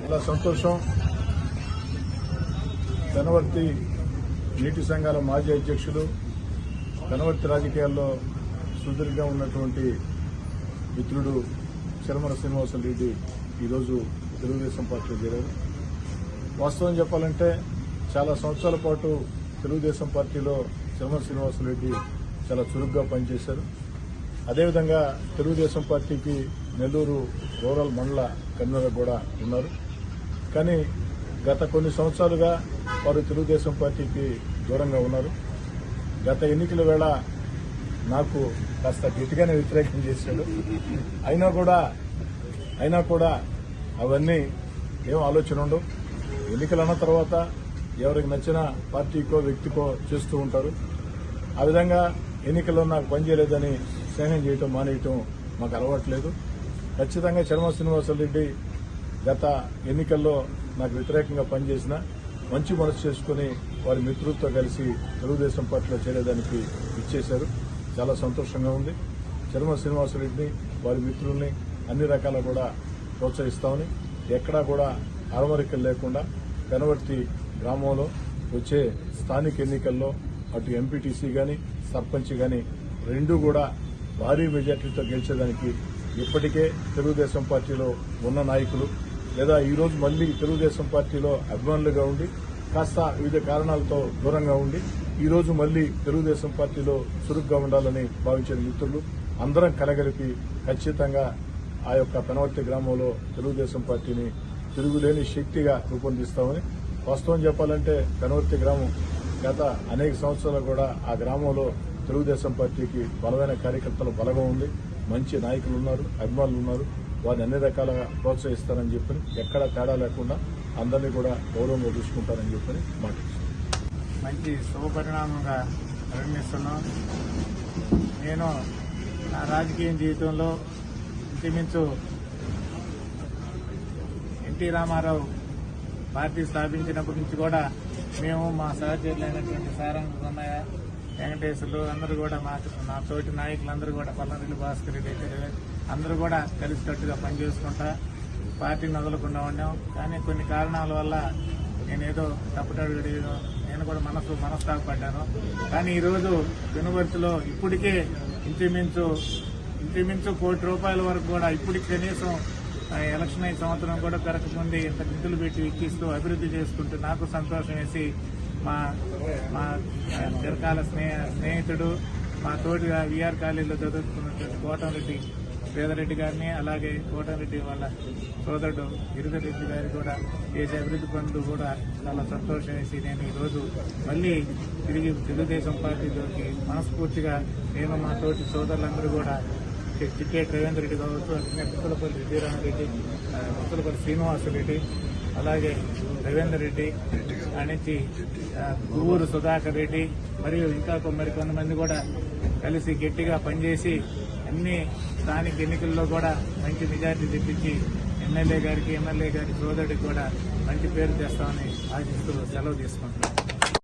చాలా సంతోషం కనవర్తి నీటి సంఘాల మాజీ అధ్యక్షులు కనవర్తి రాజకీయాల్లో సుదీర్ఘంగా ఉన్నటువంటి మిత్రుడు శ్రీనివాస లేధి ఈరోజు తెలుగుదేశం పార్టీలో చేరారు. వాస్తవం చెప్పాలంటే చాలా సంవత్సరాల పాటు తెలుగుదేశం పార్టీలో చరమర శ్రీనివాసం రెడ్డి చాలా చురుగ్గా పనిచేశారు. అదేవిధంగా తెలుగుదేశం పార్టీకి నెల్లూరు రూరల్ మండల కన్వీనర్ కూడా ఉన్నారు. కానీ గత కొన్ని సంవత్సరాలుగా వారు తెలుగుదేశం పార్టీకి దూరంగా ఉన్నారు. గత ఎన్నికల వేళ నాకు కాస్త గట్టిగానే వ్యతిరేకం చేశాడు. అయినా కూడా అయినా కూడా అవన్నీ ఏం ఆలోచన ఉండవు. ఎన్నికలు అన్న తర్వాత ఎవరికి నచ్చిన పార్టీకో వ్యక్తికో చేస్తూ ఉంటారు. ఆ విధంగా ఎన్నికల్లో నాకు పనిచేయలేదని స్నేహం చేయటం మానేయటం మాకు అలవాట్లేదు ఖచ్చితంగా చర్మ శ్రీనివాసరెడ్డి గత ఎన్నికల్లో నాకు వ్యతిరేకంగా పనిచేసిన మంచి మనసు చేసుకుని వారి మిత్రులతో కలిసి తెలుగుదేశం పార్టీలో చేరేదానికి ఇచ్చేశారు. చాలా సంతోషంగా ఉంది. చర్మ శ్రీనివాసరెడ్డిని వారి మిత్రుల్ని అన్ని రకాల కూడా ప్రోత్సహిస్తామని ఎక్కడా కూడా అరమరికలు లేకుండా పెనవర్తి గ్రామంలో వచ్చే స్థానిక ఎన్నికల్లో అటు ఎంపీటీసీ కానీ సర్పంచ్ కానీ రెండు కూడా భారీ మెజార్టీతో గెలిచేదానికి ఇప్పటికే తెలుగుదేశం పార్టీలో ఉన్న నాయకులు లేదా ఈరోజు మళ్ళీ మళ్ళీ తెలుగుదేశం పార్టీలో అభిమానులుగా ఉండి కాస్త వివిధ కారణాలతో దూరంగా ఉండి ఈరోజు మళ్ళీ మళ్ళీ తెలుగుదేశం పార్టీలో చురుగ్గా ఉండాలని భావించిన మిత్రులు అందరం కలగలిపి ఖచ్చితంగా ఆ యొక్క పెనవర్తి గ్రామంలో తెలుగుదేశం పార్టీని తిరుగులేని శక్తిగా రూపొందిస్తామని. వాస్తవం చెప్పాలంటే పెనవర్తి గ్రామం గత అనేక సంవత్సరాలు కూడా ఆ గ్రామంలో తెలుగుదేశం పార్టీకి బలమైన కార్యకర్తలు బలగం ఉంది. మంచి నాయకులు ఉన్నారు అభిమానులు ఉన్నారు. వారిని అన్ని రకాలుగా ప్రోత్సహిస్తారని చెప్పని ఎక్కడ తేడా లేకుండా అందరినీ కూడా గౌరవంగా చూసుకుంటారని చెప్పని మాట మంచి శుభపరిణామంగా పరిగణిస్తున్నాం నేను నా రాజకీయ జీవితంలో ఇంచుమించు ఎన్టీ రామారావు పార్టీ స్థాపించినప్పటి నుంచి కూడా మేము మా సహచరులైనటువంటి సారంగ కొన్నయ్య వెంకటేశ్వర్లు అందరూ కూడా మా నా తోటి నాయకులందరూ కూడా పల్లరెడ్డి భాస్కర్ రెడ్డి అయితే అందరూ కూడా కలిసికట్టుగా పనిచేసుకుంటా పార్టీని వదలకుండా ఉన్నాం కానీ కొన్ని కారణాల వల్ల నేనేదో తప్పుటడుగు నేను కూడా మనసు మనస్తాపడ్డాను కానీ ఈరోజు యూనివర్సిటీలో ఇప్పటికే ఇంచుమించు ఇంచుమించు కోటి రూపాయల వరకు కూడా ఇప్పటికి కనీసం ఎలక్షన్ అయిన సంవత్సరం కూడా పెరగకముందే ఇంత నిధులు పెట్టి ఎక్కిస్తూ అభివృద్ధి చేసుకుంటూ నాకు సంతోషం వేసి మా మా చిరకాల స్నేహ స్నేహితుడు మా తోటిగా విఆర్ కాలేజీలో చదువుకున్నటువంటి కోటంరెడ్డి పేదరెడ్డి గారిని అలాగే కోటరెడ్డి వాళ్ళ సోదరుడు గిరిధరెడ్డి గారి కూడా చేసే అభివృద్ధి పనులు కూడా చాలా సంతోషం వేసి నేను ఈరోజు మళ్ళీ తిరిగి తెలుగుదేశం పార్టీలోకి మనస్ఫూర్తిగా నేను మా తోటి సోదరులందరూ కూడా చి- చిక్కేటి రవీంద్ర రెడ్డి కావచ్చు అట్లనే పుత్తలపల్లి విజయరామరెడ్డి ఆ, పుత్తలపల్లి శ్రీనివాసరెడ్డి అలాగే రవీందర్ రెడ్డి నుంచి గువ్వూరు సుధాకర్ రెడ్డి మరియు ఇంకా మరి కొంతమంది కూడా కలిసి గట్టిగా పనిచేసి అన్ని స్థానిక ఎన్నికల్లో కూడా మంచి మెజార్టీ తెప్పించి ఎమ్మెల్యే గారికి ఎమ్మెల్యే గారి సోదరుడికి కూడా మంచి పేరు తెస్తామని ఆశిస్తూ సెలవు తీసుకుంటున్నాను